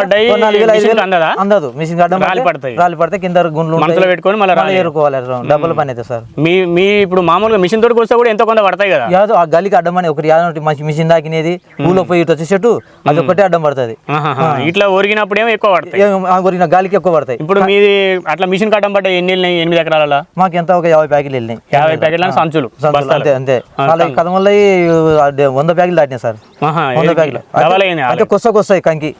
అందదా? మిషన్ రాలి పడితే పడతాయి. రాలి పడితే కింద గుండ్లు. మనసులో పెట్టుకొని మళ్ళీ ఏరుకోవాలి డబ్బుల పని అయితే సార్. మీ మీ ఇప్పుడు మామూలుగా మిషన్ తోటి వస్తే కూడా ఎంతో కొంత పడతాయి కదా? యాదో ఆ గాలికి అడ్డం అని ఒకటి యాదో మంచి మిషన్ దాకినేది ఊళ్ళో పోయి ఇటు వచ్చేసట్టు అది ఒకటే అడ్డం పడుతుంది. ఇట్లా ఒరిగినప్పుడు ఏమో ఎక్కువ పడతాయి. కొరికిన గాలికి ఎక్కువ పడతాయి. ఇప్పుడు మీది అట్లా మిషన్ కట్టం పడ్డ ఎన్ని వెళ్ళినాయి ఎనిమిది ఎకరాల మాకు ఎంత ఒక యాభై ప్యాకెట్లు వెళ్ళినాయి. యాభై ప్యాకెట్ల సంచులు అంతే అంతే. వాళ్ళ కథ వంద ప్యాకెట్లు దాటినాయి సార్. వంద ప్యాకెట్లు. అంటే కొసకు వస్తాయి కంకి.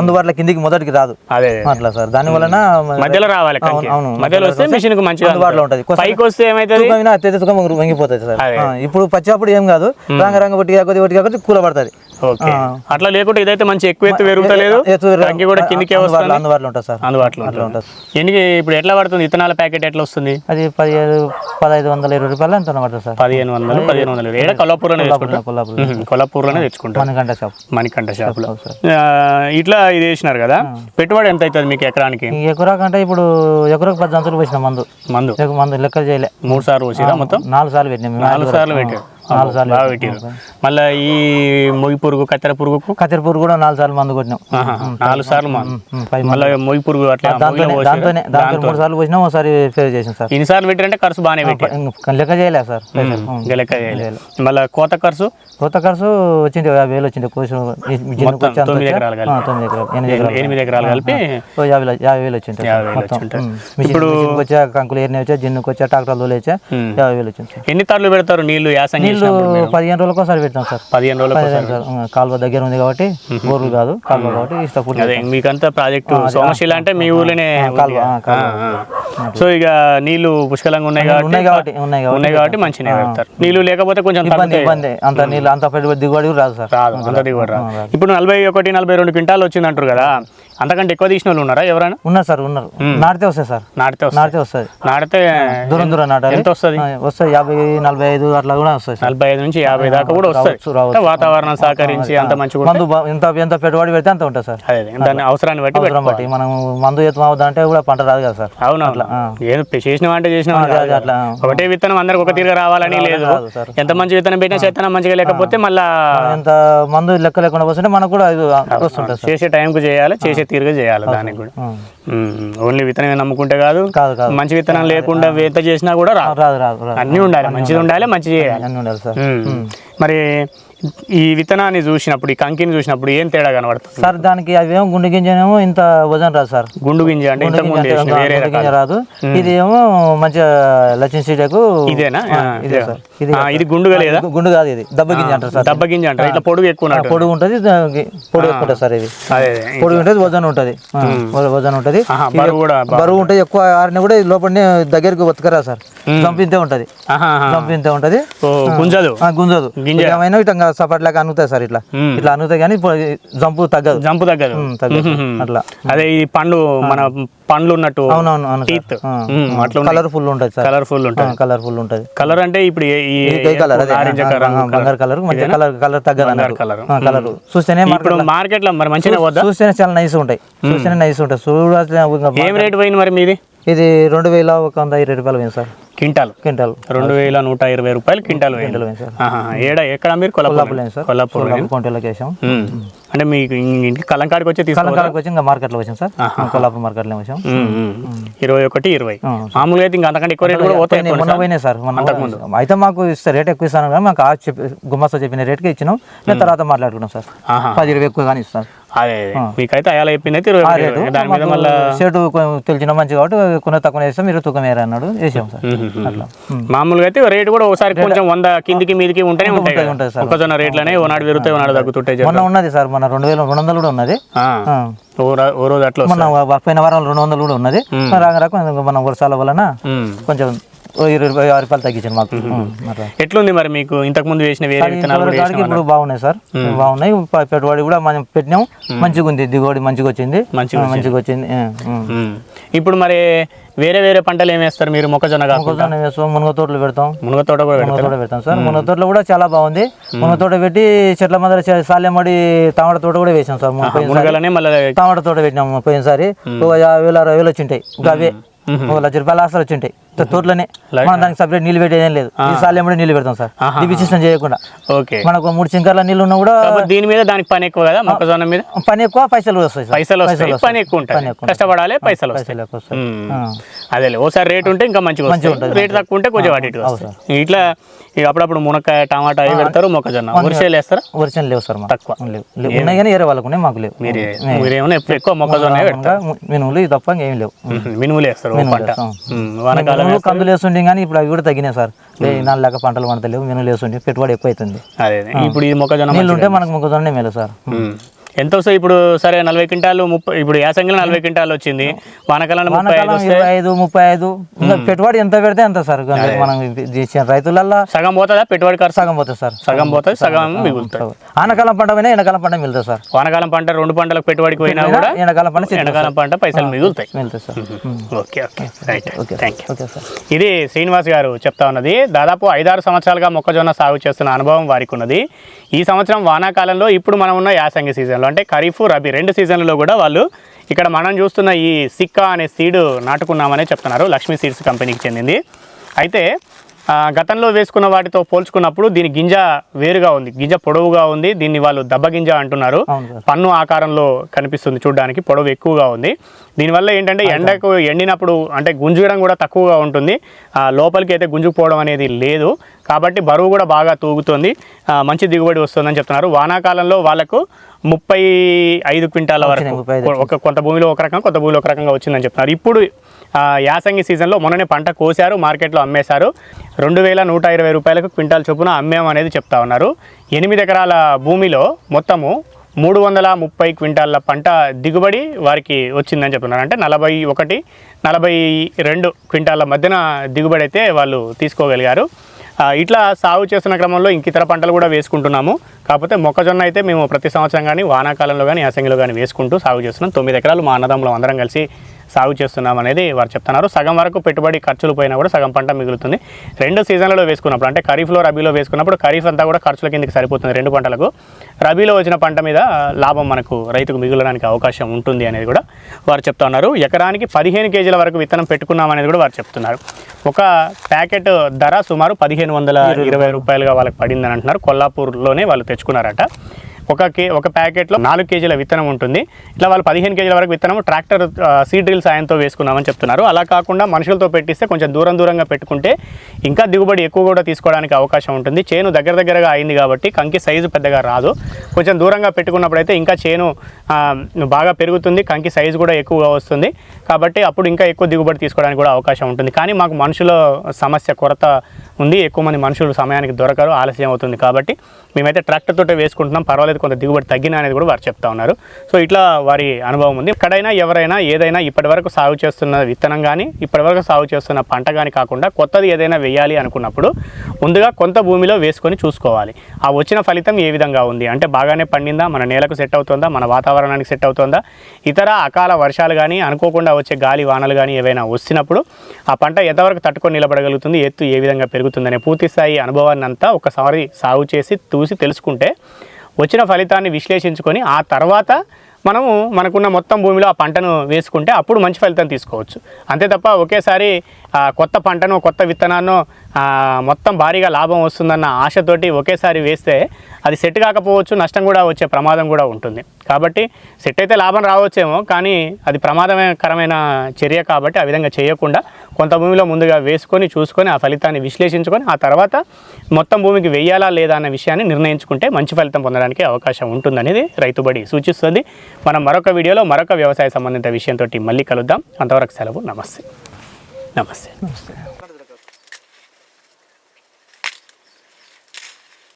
అందుబాటులో కిందికి మొదటికి రాదు. అదే అట్లా సార్. దాని వలన మధ్యలో రావాలి అవును. మధ్యలో వస్తే మిషన్కు మంచిగా అందుబాటులో ఉంటుంది. పైకి వస్తే ఏమైతుంది? తూకం అయినా అత్యధిక తూకం వంగిపోతుంది సార్. ఇప్పుడు పచ్చినప్పుడు ఏం కాదు. రంగ రంగ బట్టి కాకపోతే ఒకటి కాకపోతే కూల పడుతుంది. ఓకే. అట్లా లేకుంటే ఇదైతే మంచి ఎక్కువ ఎత్తు పెరుగుతలేదు. కంకి కూడా కిందికే వస్తుంది. అందుబాటులో ఉంటుంది సార్. అందుబాటులో ఉంటుంది. ఎన్ని ఇప్పుడు ఎట్లా పడుతుంది? ఇత్తనాల ప్యాకెట్ ఎట్లా వస్తుంది? అది పదిహేను పదహైదు వందల ఇరవై రూపాయలు ఎంత పడుతుంది సార్? పదిహేను వందలు పదిహేను వందలు. ఏడ? కొల్లాపూర్లోనే తెచ్చుకుంటాం. కొల్లాపూర్లోనే తెచ్చుకుంటాం మనకంట షాప్. మణికంఠ షాప్లో. ఇట్లా ఇది వేసినారు కదా? పెట్టుబడి ఎంత అవుతుంది మీకు ఎకరానికి? ఎకరాకు అంటే ఇప్పుడు ఎకరకు పది జంతువులు పోసిన మందు. మందు? మందు లెక్క చేయలే. మూడు సార్లు వచ్చిరా మొత్తం? నాలుగు సార్లు పెట్టినాం నాలుగు సార్లు పెట్టారు. నాలుగు సార్లు బాగా పెట్టారు మళ్ళీ ఈ మొగి పురుగు కత్తెర పురుగుకు? కత్తిరిపూర్ కూడా నాలుగు సార్లు మందు కొట్టినాం. నాలుగు సార్లు మళ్ళీ మొగి పురుగు అట్లా దాంతోనే దాంతో మూడు సార్లు పోసినాం ఒకసారి ఫేర్ చేసాం సార్. ఎన్నిసార్లు పెట్టారంటే ఖర్చు బాగానే పెట్టారు. లెక్క చేయలే సార్. లెక్క చేయలేదు మళ్ళీ కోత ఖర్చు? కొత్త ఖర్చు వచ్చింది యాభై వేలు వచ్చింది. కోసి వచ్చి తొమ్మిది వచ్చా? ఎకరాలు కలిపి. ఎనిమిది ఎకరాలు కలిపి. యాభై యాభై వేలు వచ్చింది మిషన్కి వచ్చా కంకులు ఏరిని వచ్చా జిన్నుకు వచ్చా ట్రాక్టర్లు ఉమ్. యాభై వేలు వచ్చింది ఎన్ని తాళ్ళు పెడతారు నీళ్ళు యాసంగి? నీళ్ళు పదిహేను రోజులకు ఒకసారి పెడతాం సార్. పదిహేను రోజులకు కాలువ దగ్గర ఉంది కాబట్టి బోర్లు కాదు కాలువ కాబట్టి అదే మీకంతా ప్రాజెక్టు సోమశిల అంటే మీ ఊర్లోనే కాలువ. సో ఇక నీళ్ళు పుష్కలంగా ఉన్నాయి కాబట్టి ఉన్నాయి కాబట్టి ఉన్నాయి కాబట్టి ఉన్నాయి కాబట్టి మంచిగా పెడతారు. నీళ్ళు లేకపోతే కొంచెం ఇబ్బంది ఇబ్బంది. అంత నీళ్ళు అంత దిగుబడి రాదు సార్. రాదు అంత దిగుబడి రాదు. ఇప్పుడు నలభై ఒకటి నలభై రెండు క్వింటాలు వచ్చింది అంటారు కదా. అంతకంటే ఎక్కువ తీసిన వాళ్ళు ఉన్నారా ఎవరైనా? ఉన్నారు సార్ ఉన్నారు. నాటితే వస్తాయి సార్. నాటితే నాటితే వస్తుంది నాటితే దూరం దూరం నాటాలి. ఎంత వస్తుంది? వస్తాయి. యాభై నలభై ఐదు అట్లా కూడా వస్తాయి నలభై ఐదు నుంచి యాభై దాకా కూడా వస్తాయి. అంటే వాతావరణం సహకరించి అంత మంచిగా మందు ఎంత ఎంత పెట్టుబడి పెడితే అంత ఉంటుంది సార్. దాని అవసరాన్ని బట్టి అవసరం బట్టి. మనం మందు ఎత్తు అవుతుందంటే కూడా పంట రాదు కదా సార్. అవునవును. ఏదో చేసిన అంటే చేసిన అట్లా. ఒకటే విత్తనం అందరికి ఒక తీరుగా రావాలని లేదు. ఎంత మంచి విత్తనం పెట్టినా విత్తనం మంచిగా లేకపోతే మళ్ళా ఎంత మందు లెక్క లేకుండా పోతుంటే మనకు కూడా ఇది వస్తుంటుంది చేసే టైంకు చేయాలి చేసే తీరుగా చేయాలి దానికి కూడా. ఓన్లీ విత్తనం నమ్ముకుంటే కాదు కాదు కాదు. మంచి విత్తనం లేకుండా ఎంత చేసినా కూడా రాదు. రాదు అన్నీ ఉండాలి. మంచిది ఉండాలి. మంచి చేయాలి. అన్నీ ఉండాలి సార్. మరి ఈ విత్తనాన్ని చూసినప్పుడు ఈ కంకిని చూసినప్పుడు ఏం తేడా కనబడుతుంది? సార్ దానికి అవేమో గుండె గింజనేమో ఇంత వజన్ రాదు సార్. గుండు గింజ అంటే గుండె గింజ రాదు. ఇది ఏమో మంచిగా లక్ష్మీ సీటకు ఇదేనా? ఇదే. సార్. ఇది ఇది గుండుగా లేదా? గు- గుండు కాదు ఇది. దెబ్బ గింజ అంటారు సార్ దెబ్బ గింజ అంటారు. ఇట్లా పొడుగు ఎక్కువ పొడుగు ఉంటుంది పొడుగు ఎక్కువ ఉంటుంది సార్ ఇది. పొడుగు ఉంటుంది వజన్ ఉంటుంది. వజన్ ఉంటుంది. బరువు కూడా బా- బరువు ఉంటుంది ఎక్కువ ఆరిన కూడా లోపలనే దగ్గరికి బతకరా సార్. చంపింతే ఉంటుంది. చంపింతే ఉంటుంది. గుంజదు? గుంజదు. గింజ. ఏమైనా ఇట్లా సపాట్ లాగా అనుగుతాయి సార్ ఇట్లా. ఇట్లా అనుగుతాయి కానీ జంపు తగ్గదు. జంపు తగ్గదు. అట్లా. అదే ఈ పండు మన పండ్లు ఉన్నట్టు అవునవును కలర్ఫుల్ ఉంటుంది సార్. కలర్ఫుల్ ఉంటుంది. కలర్ఫుల్ ఉంటుంది. కలర్ అంటే ఇప్పుడు కలర్ నారింజ బంగారు కలర్. మంచి కలర్ కలర్ తగ్గదు కలర్. కలర్. చూస్తేనే ఇప్పుడు మార్కెట్లో మరి మంచిగా వద్దా చూస్తేనే చాలా నైస్ ఉంటాయి. చూస్తేనే నైస్ ఉంటాయి. చూడాల్సిన ఏం రేట్ పోయింది మరి మీది? ఇది రెండు వేల ఒక వంద ఇరవై రూపాయలు పోయింది సార్. క్వింటాల్? క్వింటాల్. రెండు వేల నూట ఇరవై రూపాయలు క్వింటాల్ పోయింది. పోయింది సార్. ఏడ? ఎక్కడ మీరు? కొల్లాపూర్ సార్. కొల్లాపూర్ కొంటలోకి వేసాం. అంటే మీకు ఇంటికి కలంకాడికి వచ్చి కలంకాడకి వచ్చి ఇంకా మార్కెట్లో వచ్చాం సార్. కొల్లాపూర్ మార్కెట్లో వచ్చాం. ఇరవై ఒకటి ఇరవై. మామూలుగా అయితే ఇంకా అంతకంటే ఎక్కువ రేట్ కూడా పోతాయి మొన్న పోయినాయి సార్. మొన్న అయితే మాకు ఇస్తే రేట్ ఎక్కువ ఇస్తాను కానీ మాకు చెప్పి గుమ్మస్తా చెప్పిన రేట్కి ఇచ్చినాం. మేము. తర్వాత మాట్లాడుకున్నాం సార్. పది ఇరవై ఎక్కువ కానీ ఇస్తాను. అదే. మీకైతే అయాల చెప్పింది అయితే. దాని మీద మళ్ళీ షర్టు తెలిసిన మంచి కాబట్టి కొన్ని తక్కువ వేస్తాం మీరు తూకం వేయరు అన్నాడు వేసాం సార్. అట్లా. మామూలుగా అయితే రేట్ కూడా ఒకసారి కొంచెం వంద కిందికి మీదికి ఉంటేనే ఉంటాయి కదా. ఉంటుంది సార్. మొక్కజొన్న రేట్లనే ఓనాడు పెరుగుతాయి ఓనాడు తగ్గుతుంటాయి మొన్న ఉన్నది సార్ మన రెండు వేల రెండు వందలు కూడా ఉన్నది. ఓ రోజు అట్లా మొన్న వ- పోయిన వారం రెండు వందలు కూడా ఉన్నది. రాక రాక మన వర్షాల వలన. కొంచెం ఇరవై ఆరు రూపాయలు తగ్గించాను మాకు. ఎట్లుంది మరి మీకు ఇంతకు ముందు వేసిన వేరే ఇప్పుడు బాగున్నాయి సార్. బాగున్నాయి. పెట్టుబడి కూడా మనం పెట్టినాం. మంచిగా ఉంది. దిగుబడి మంచిగా వచ్చింది. మంచిగా మంచిగా వచ్చింది. ఇప్పుడు మరి వేరే వేరే పంటలు ఏం వేస్తారు మీరు? మొక్కజొన్న మొక్కజొన్న వేస్తాం? మునగ తోటలు పెడతాం. మునగ తోట కూడా మునగ తోట పెడతాం సార్. మునగ తోటలో కూడా చాలా బాగుంది. మునగ తోట పెట్టి చెట్ల మధ్య సాలెమడి టమాటా తోట కూడా వేసాం సార్. టమాటా తోట పెట్టినాం పోయినసారి. ఒక యాభై వేలు అరవై వేలు వచ్చింటాయి. ఇంకా అవే ఒక లక్ష రూపాయలు ఆస్తులు వచ్చింటాయి. తోటలోనే మనం దానికి సపరేట్ నీళ్ళు పెట్టేదేం లేదు. ఈ సాలెమడి నీళ్ళు పెడతాం సార్. సిస్టమ్ చేయకుండా. ఓకే. మనకు మూడు చింకర్ల నీళ్ళు ఉన్నా కూడా దీని మీద దానికి పని ఎక్కువ కదా మొక్కజొన్న మీద? పని ఎక్కువ పైసలు వస్తాయి పైసలు వస్తాయి. పని ఎక్కువ ఉంటుంది ఎక్కువ కష్టపడాలి పైసలు వస్తాయి. అదేలే. ఓసారి రేట్ ఉంటే ఇంకా మంచిగా వస్తాయి. రేట్ తక్కువ ఉంటే కొంచెం వాటి ఇట్లా అప్పుడప్పుడు మునక్కాయ టమాటా అవి పెడతారు మొక్కజొన్న. వరిసేలు వేస్తారా? ఒరిజినల్ లేవు సార్ తక్కువ. ఉన్నాయి కానీ వేరే వాళ్ళకు ఉన్నాయి మాకు లేవు. మీరేమన్నా ఎప్పుడు ఎక్కువ మొక్కజొన్న మినుములు తప్ప ఇంకేం లేవు. మినుములు వేస్తారు. వానకాలం మినుములు కందులు వేస్తుండే కానీ ఇప్పుడు అవి కూడా తగ్గినాయి సార్. నాలుగు లెక్క పంటలు పంటలేవు మినుములు వేస్తుండే పెట్టుబడి ఎక్కువ అవుతుంది. ఇప్పుడు ఈ మొక్కజొన్న నీళ్ళు ఉంటే మనకు మొక్కజొన్న మేలు సార్. ఎంత వస్తాయి? ఇప్పుడు సరే నలభై క్వింటాలు ముప్పై ఇప్పుడు యాసంగిలో నలభై క్వింటాలు వచ్చింది. వానకాలంలో ముప్పై ఐదు వానాకాలం వస్తే ఇరవై ఐదు ముప్పై ఐదు. పెట్టుబడి ఎంత పెడితే ఎంత సార్ మనం చేసిన రైతులల్లా సగం పోతుందా? పెట్టుబడి ఖర్చు? సగం పోతుంది సార్. సగం పోతుంది సగం మిగులుతుంది. ఆనకాలం పంట పోయినా ఎండాకాలం పంట మిగులుతుంది సార్. వానకాలం పంట రెండు పంటలకు పెట్టుబడికి పోయినా కూడా ఎండాకాలం పంట ఎండాకాలం పంట పైసలు మిగులుతాయి. మిగులుతుంది sir. Okay okay. Right thank you okay sir. ఇది శ్రీనివాస్ గారు చెప్తా ఉన్నది. దాదాపు ఐదారు సంవత్సరాలుగా మొక్కజొన్న సాగు చేస్తున్న అనుభవం వారికి ఉన్నది. ఈ సంవత్సరం వానాకాలంలో ఇప్పుడు మనం ఉన్న యాసంగి సీజన్లో అంటే ఖరీఫ్ రబీ రెండు సీజన్లలో కూడా వాళ్ళు ఇక్కడ మనం చూస్తున్న ఈ సిక్కా అనే సీడ్ నాటుకున్నామనే చెప్తున్నారు. లక్ష్మీ సీడ్స్ కంపెనీకి చెందింది. అయితే గతంలో వేసుకున్న వాటితో పోల్చుకున్నప్పుడు దీని గింజ వేరుగా ఉంది. గింజ పొడవుగా ఉంది. దీన్ని వాళ్ళు దెబ్బ గింజ అంటున్నారు. పన్ను ఆకారంలో కనిపిస్తుంది చూడడానికి. పొడవు ఎక్కువగా ఉంది. దీనివల్ల ఏంటంటే ఎండకు ఎండినప్పుడు అంటే గుంజుగడం కూడా తక్కువగా ఉంటుంది. లోపలికి అయితే గుంజుకుపోవడం అనేది లేదు. కాబట్టి బరువు కూడా బాగా తూగుతుంది. మంచి దిగుబడి వస్తుందని చెప్తున్నారు. వానాకాలంలో వాళ్ళకు ముప్పై ఐదు క్వింటాల వరకు ఒక కొంత భూమిలో ఒక రకంగా కొంత భూమిలో ఒక రకంగా వచ్చిందని చెప్తున్నారు. ఇప్పుడు యాసంగి సీజన్లో మొన్ననే పంట కోశారు మార్కెట్లో అమ్మేశారు. రెండు వేల నూట ఇరవై రూపాయలకు క్వింటాల్ చొప్పున అమ్మేమనేది అనేది చెప్తా ఉన్నారు. ఎనిమిది ఎకరాల భూమిలో మొత్తము మూడు వందల ముప్పై క్వింటాళ్ళ పంట దిగుబడి వారికి వచ్చిందని చెప్తున్నారు. అంటే నలభై ఒకటి నలభై రెండు క్వింటాళ్ళ మధ్యన దిగుబడి అయితే వాళ్ళు తీసుకోగలిగారు. ఇట్లా సాగు చేస్తున్న క్రమంలో ఇంక ఇతర పంటలు కూడా వేసుకుంటున్నాము. కాకపోతే మొక్కజొన్న అయితే మేము ప్రతి సంవత్సరం కానీ వానాకాలంలో కానీ యాసంగిలో కానీ వేసుకుంటూ సాగు చేస్తున్నాం. తొమ్మిది ఎకరాలు మా అన్నదమ్ములం అందరం కలిసి సాగు చేస్తున్నాం అనేది వారు చెప్తున్నారు. సగం వరకు పెట్టుబడి ఖర్చులు పోయినా కూడా సగం పంట మిగులుతుంది. రెండు సీజన్లలో వేసుకున్నప్పుడు అంటే ఖరీఫ్లో రబీలో వేసుకున్నప్పుడు ఖరీఫ్ అంతా కూడా ఖర్చుల కిందకి సరిపోతుంది రెండు పంటలకు. రబీలో వచ్చిన పంట మీద లాభం మనకు రైతుకు మిగులడానికి అవకాశం ఉంటుంది అనేది కూడా వారు చెప్తున్నారు ఎకరానికి పదిహేను కేజీల వరకు విత్తనం పెట్టుకున్నాం అనేది కూడా వారు చెప్తున్నారు. ఒక ప్యాకెట్ ధర సుమారు పదిహేను వందల ఇరవై రూపాయలుగా వాళ్ళకి పడిందని అంటున్నారు. కొల్లాపూర్లోనే వాళ్ళు తెచ్చుకున్నారట. ఒక కే ఒక ప్యాకెట్లో నాలుగు కేజీల విత్తనం ఉంటుంది. ఇట్లా వాళ్ళు పదిహేను కేజీల వరకు విత్తనం ట్రాక్టర్ సీడ్ డ్రిల్ సాయంతో వేసుకున్నామని చెప్తున్నారు. అలా కాకుండా మనుషులతో పెట్టిస్తే కొంచెం దూరం దూరంగా పెట్టుకుంటే ఇంకా దిగుబడి ఎక్కువ కూడా తీసుకోవడానికి అవకాశం ఉంటుంది. చేను దగ్గర దగ్గరగా అయింది కాబట్టి కంకి సైజు పెద్దగా రాదు. కొంచెం దూరంగా పెట్టుకున్నప్పుడైతే ఇంకా చేను బాగా పెరుగుతుంది కంకి సైజు కూడా ఎక్కువగా వస్తుంది. కాబట్టి అప్పుడు ఇంకా ఎక్కువ దిగుబడి తీసుకోవడానికి కూడా అవకాశం ఉంటుంది. కానీ మాకు మనుషుల సమస్య కొరత ఉంది. ఎక్కువ మంది మనుషులు సమయానికి దొరకరు ఆలస్యం అవుతుంది కాబట్టి మేమైతే ట్రాక్టర్ తోటే వేసుకుంటున్నాం పర్వాలేదు కొంత దిగుబడి తగ్గిన అనేది కూడా వారు చెప్తా ఉన్నారు. సో ఇట్లా వారి అనుభవం ఉంది. ఎక్కడైనా ఎవరైనా ఏదైనా ఇప్పటివరకు సాగు చేస్తున్న విత్తనం కానీ ఇప్పటివరకు సాగు చేస్తున్న పంట కానీ కాకుండా కొత్తది ఏదైనా వేయాలి అనుకున్నప్పుడు ముందుగా కొంత భూమిలో వేసుకొని చూసుకోవాలి. ఆ వచ్చిన ఫలితం ఏ విధంగా ఉంది? అంటే బాగానే పండిందా? మన నేలకు సెట్ అవుతుందా? మన వాతావరణానికి సెట్ అవుతుందా? ఇతర అకాల వర్షాలు కానీ అనుకోకుండా వచ్చే గాలి వానలు కానీ ఏవైనా వచ్చినప్పుడు ఆ పంట ఎంతవరకు తట్టుకొని నిలబడగలుగుతుంది? ఎత్తు ఏ విధంగా పెరుగుతుందనే పూర్తి స్థాయి అనుభవాన్ని అంతా ఒకసారి సాగు చేసి చూసి తెలుసుకుంటే వచ్చిన ఫలితాన్ని విశ్లేషించుకొని ఆ తర్వాత మనము మనకున్న మొత్తం భూమిలో ఆ పంటను వేసుకుంటే అప్పుడు మంచి ఫలితం తీసుకోవచ్చు. అంతే తప్ప ఒకేసారి కొత్త పంటను కొత్త విత్తనాన్ని మొత్తం భారీగా లాభం వస్తుందన్న ఆశతోటి ఒకేసారి వేస్తే అది సెట్ కాకపోవచ్చు నష్టం కూడా వచ్చే ప్రమాదం కూడా ఉంటుంది. కాబట్టి సెట్ అయితే లాభం రావచ్చేమో కానీ అది ప్రమాదకరమైన చర్య కాబట్టి ఆ విధంగా చేయకుండా కొంత భూమిలో ముందుగా వేసుకొని చూసుకొని ఆ ఫలితాన్ని విశ్లేషించుకొని ఆ తర్వాత మొత్తం భూమికి వెయ్యాలా లేదా అన్న విషయాన్ని నిర్ణయించుకుంటే మంచి ఫలితం పొందడానికి అవకాశం ఉంటుందనేది రైతుబడి సూచిస్తుంది. మనం మరొక వీడియోలో మరొక వ్యవసాయ సంబంధిత విషయంతో మళ్ళీ కలుద్దాం. అంతవరకు సెలవు. నమస్తే. నమస్తే.